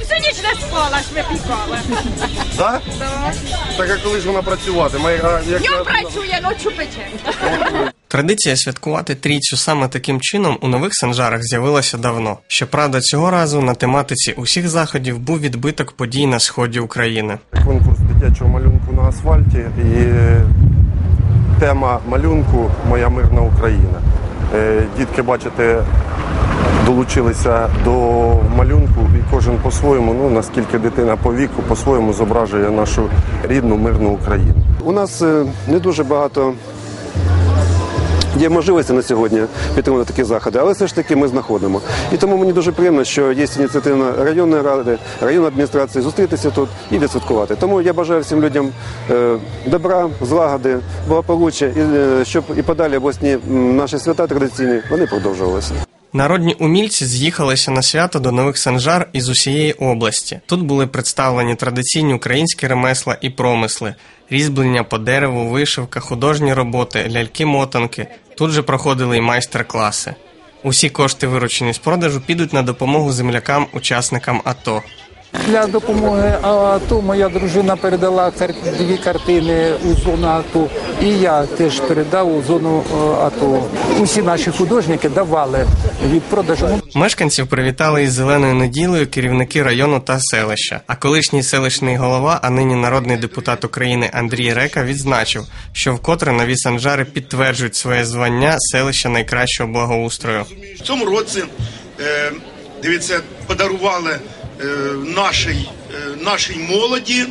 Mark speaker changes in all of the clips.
Speaker 1: Всю ніч не спала, ж випікала.
Speaker 2: Так? Так а коли ж вона працюватиме? А як
Speaker 1: Днем
Speaker 2: я-
Speaker 1: працює, ночу пече.
Speaker 3: Традиція святкувати трійцю саме таким чином у нових санжарах з'явилася давно. Щоправда, цього разу на тематиці усіх заходів був відбиток подій на сході України.
Speaker 2: Конкурс дитячого малюнку на асфальті і тема малюнку Моя мирна Україна. Е, Дітки, бачите, долучилися до малюнку, і кожен по-своєму, ну наскільки дитина по віку, по-своєму зображує нашу рідну мирну Україну.
Speaker 4: У нас е, не дуже багато є можливості на сьогодні підтримувати такі заходи, але все ж таки ми знаходимо. І тому мені дуже приємно, що є ініціатива районної ради, районної адміністрації зустрітися тут і відсвяткувати. Тому я бажаю всім людям е, добра, злагоди, благополуччя, і е, щоб і подалі обласні наші свята традиційні вони продовжувалися.
Speaker 3: Народні умільці з'їхалися на свято до нових санжар із усієї області. Тут були представлені традиційні українські ремесла і промисли, різьблення по дереву, вишивка, художні роботи, ляльки-мотанки. Тут же проходили й майстер-класи. Усі кошти, виручені з продажу, підуть на допомогу землякам-учасникам АТО.
Speaker 5: Для допомоги АТО моя дружина передала дві картини у зону АТО, і я теж передав у зону е, АТО. Усі наші художники давали від продажу.
Speaker 3: Мешканців привітали із зеленою неділею керівники району та селища. А колишній селищний голова, а нині народний депутат України Андрій Река відзначив, що вкотре нові санжари підтверджують своє звання селища найкращого благоустрою.
Speaker 6: В цьому році, е, дивіться, подарували нашій, е, нашій молоді,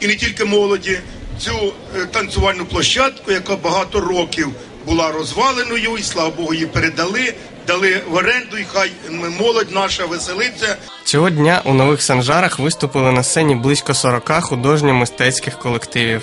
Speaker 6: і не тільки молоді, цю е, танцювальну площадку, яка багато років була розваленою, і слава Богу, її передали, дали в оренду, і хай молодь наша веселиться.
Speaker 3: Цього дня у нових санжарах виступили на сцені близько 40 художньо-мистецьких колективів.